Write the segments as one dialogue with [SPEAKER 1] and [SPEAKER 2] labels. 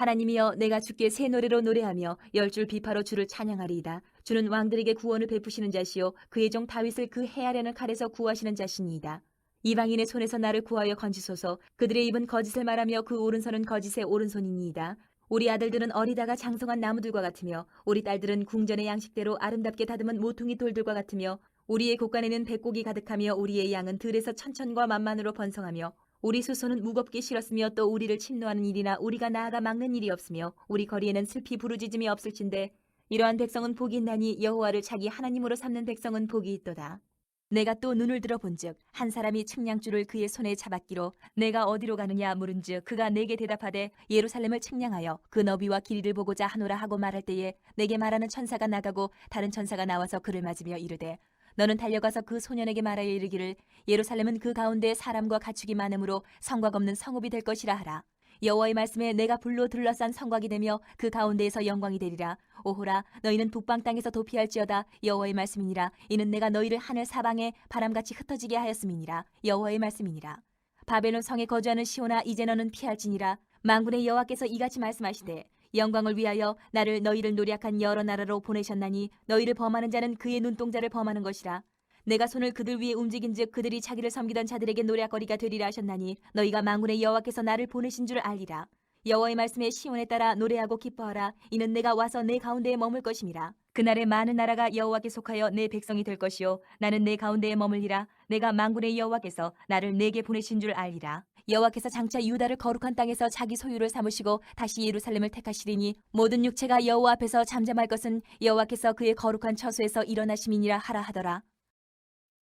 [SPEAKER 1] 하나님이여 내가 주께 새 노래로 노래하며 열 줄 비파로 주를 찬양하리이다. 주는 왕들에게 구원을 베푸시는 자시요 그의 종 다윗을 그 해하려는 칼에서 구하시는 자시니이다. 이방인의 손에서 나를 구하여 건지소서 그들의 입은 거짓을 말하며 그 오른손은 거짓의 오른손이니이다. 우리 아들들은 어리다가 장성한 나무들과 같으며 우리 딸들은 궁전의 양식대로 아름답게 다듬은 모퉁이 돌들과 같으며 우리의 곳간에는 백곡이 가득하며 우리의 양은 들에서 천천과 만만으로 번성하며 우리 수소는 무겁게 실었으며 또 우리를 침노하는 일이나 우리가 나아가 막는 일이 없으며 우리 거리에는 슬피 부르짖음이 없을진데 이러한 백성은 복이 있나니 여호와를 자기 하나님으로 삼는 백성은 복이 있도다. 내가 또 눈을 들어본즉 한 사람이 측량줄을 그의 손에 잡았기로 내가 어디로 가느냐 물은즉 그가 내게 대답하되 예루살렘을 측량하여 그 너비와 길이를 보고자 하노라 하고 말할 때에 내게 말하는 천사가 나가고 다른 천사가 나와서 그를 맞으며 이르되 너는 달려가서 그 소년에게 말하여 이르기를 예루살렘은 그 가운데 사람과 가축이 많으므로 성곽 없는 성읍이 될 것이라 하라. 여호와의 말씀에 내가 불로 둘러싼 성곽이 되며 그 가운데에서 영광이 되리라. 오호라 너희는 북방 땅에서 도피할지어다. 여호와의 말씀이니라. 이는 내가 너희를 하늘 사방에 바람같이 흩어지게 하였음이니라. 여호와의 말씀이니라. 바벨론 성에 거주하는 시온아 이제 너는 피할지니라. 만군의 여호와께서 이같이 말씀하시되 영광을 위하여 나를 너희를 노략한 여러 나라로 보내셨나니 너희를 범하는 자는 그의 눈동자를 범하는 것이라. 내가 손을 그들 위에 움직인즉 그들이 자기를 섬기던 자들에게 노략거리가 되리라 하셨나니 너희가 만군의 여호와께서 나를 보내신 줄 알리라. 여호와의 말씀에 시온에 따라 노래하고 기뻐하라. 이는 내가 와서 내 가운데에 머물 것임이라. 그날에 많은 나라가 여호와께 속하여 내 백성이 될 것이요 나는 내 가운데에 머물리라. 내가 만군의 여호와께서 나를 내게 보내신 줄 알리라 여호와께서 장차 유다를 거룩한 땅에서 자기 소유를 삼으시고 다시 예루살렘을 택하시리니 모든 육체가 여호와 앞에서 잠잠할 것은 여호와께서 그의 거룩한 처소에서 일어나심이니라 하라 하더라.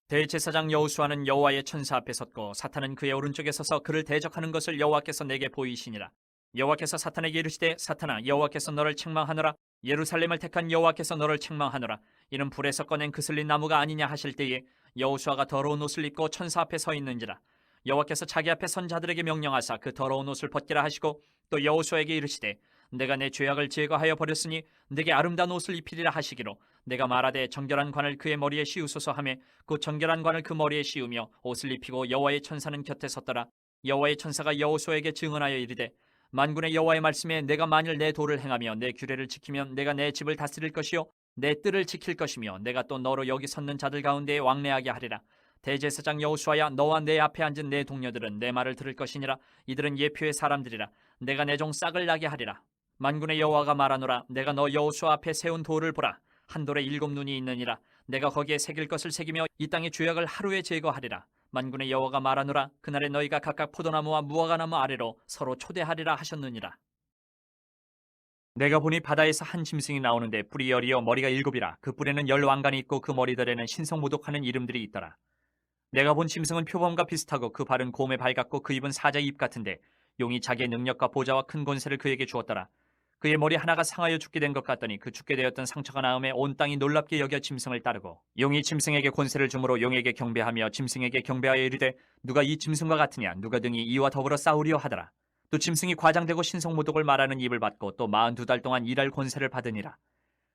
[SPEAKER 2] 대제사장 여호수아는 여호와의 천사 앞에 섰고 사탄은 그의 오른쪽에 서서 그를 대적하는 것을 여호와께서 내게 보이시니라. 여호와께서 사탄에게 이르시되 사탄아 여호와께서 너를 책망하노라. 예루살렘을 택한 여호와께서 너를 책망하노라. 이는 불에서 꺼낸 그슬린 나무가 아니냐 하실 때에 여호수아가 더러운 옷을 입고 천사 앞에 서 있는지라 여호와께서 자기 앞에 선 자들에게 명령하사 그 더러운 옷을 벗기라 하시고 또 여호수아에게 이르시되 내가 내 죄악을 제거하여 버렸으니 내게 아름다운 옷을 입히리라 하시기로 내가 말하되 정결한 관을 그의 머리에 씌우소서 하매 그 정결한 관을 그 머리에 씌우며 옷을 입히고 여호와의 천사는 곁에 섰더라. 여호와의 천사가 여호수아에게 증언하여 이르되 만군의 여호와의 말씀에 내가 만일 내 도를 행하며 내 규례를 지키면 내가 내 집을 다스릴 것이요 내 뜰을 지킬 것이며 내가 또 너로 여기 섰는 자들 가운데 왕래하게 하리라 대제사장 여호수아야 너와 내 앞에 앉은 내 동료들은 내 말을 들을 것이니라. 이들은 예표의 사람들이라. 내가 내 종 싹을 나게 하리라. 만군의 여호와가 말하노라. 내가 너 여호수아 앞에 세운 돌을 보라. 한 돌에 일곱 눈이 있느니라. 내가 거기에 새길 것을 새기며 이 땅의 죄악을 하루에 제거하리라. 만군의 여호와가 말하노라. 그날에 너희가 각각 포도나무와 무화과나무 아래로 서로 초대하리라 하셨느니라. 내가 보니 바다에서 한 짐승이 나오는데 뿔이 열이요 머리가 일곱이라. 그 뿔에는 열 왕관이 있고 그 머리들에는 신성모독하는 이름들이 있더라 내가 본 짐승은 표범과 비슷하고 그 발은 곰에 발 같고 그 입은 사자의 입 같은데 용이 자기의 능력과 보좌와 큰 권세를 그에게 주었더라. 그의 머리 하나가 상하여 죽게 된 것 같더니 그 죽게 되었던 상처가 나음에 온 땅이 놀랍게 여겨 짐승을 따르고 용이 짐승에게 권세를 주므로 용에게 경배하며 짐승에게 경배하여 이르되 누가 이 짐승과 같으냐? 누가 등이 이와 더불어 싸우리요 하더라. 또 짐승이 과장되고 신성모독을 말하는 입을 받고 또 마흔 두 달 동안 일할 권세를 받으니라.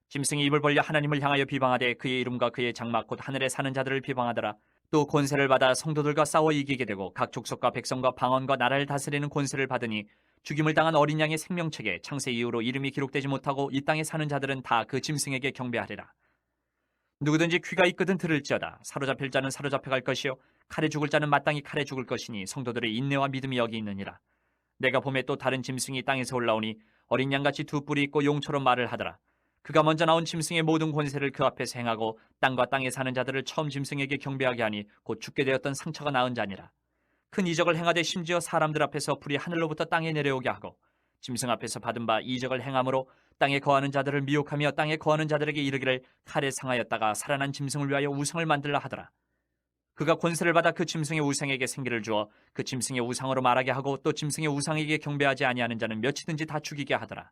[SPEAKER 2] 짐승이 입을 벌려 하나님을 향하여 비방하되 그의 이름과 그의 장막 곧 하늘에 사는 자들을 비방하더라 또 권세를 받아 성도들과 싸워 이기게 되고 각 족속과 백성과 방언과 나라를 다스리는 권세를 받으니 죽임을 당한 어린 양의 생명책에 창세 이후로 이름이 기록되지 못하고 이 땅에 사는 자들은 다 그 짐승에게 경배하리라. 누구든지 귀가 있거든 들을지어다. 사로잡힐 자는 사로잡혀 갈 것이요 칼에 죽을 자는 마땅히 칼에 죽을 것이니 성도들의 인내와 믿음이 여기 있느니라. 내가 봄에 또 다른 짐승이 땅에서 올라오니 어린 양같이 두 뿔이 있고 용처럼 말을 하더라. 그가 먼저 나온 짐승의 모든 권세를 그 앞에서 행하고 땅과 땅에 사는 자들을 처음 짐승에게 경배하게 하니 곧 죽게 되었던 상처가 나은 자니라. 큰 이적을 행하되 심지어 사람들 앞에서 불이 하늘로부터 땅에 내려오게 하고 짐승 앞에서 받은 바 이적을 행함으로 땅에 거하는 자들을 미혹하며 땅에 거하는 자들에게 이르기를 칼에 상하였다가 살아난 짐승을 위하여 우상을 만들라 하더라. 그가 권세를 받아 그 짐승의 우상에게 생기를 주어 그 짐승의 우상으로 말하게 하고 또 짐승의 우상에게 경배하지 아니하는 자는 몇이든지 다 죽이게 하더라.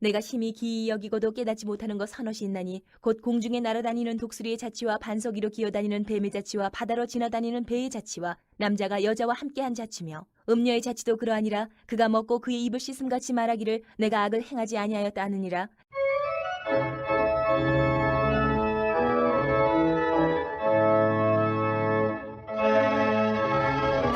[SPEAKER 1] 내가 심히 기이 여기고도 깨닫지 못하는 것 서너시 있나니 곧 공중에 날아다니는 독수리의 자치와 반석이로 기어다니는 뱀의 자치와 바다로 지나다니는 배의 자치와 남자가 여자와 함께한 자치며 음녀의 자치도 그러하니라. 그가 먹고 그의 입을 씻음같이 말하기를 내가 악을 행하지 아니하였다 하느니라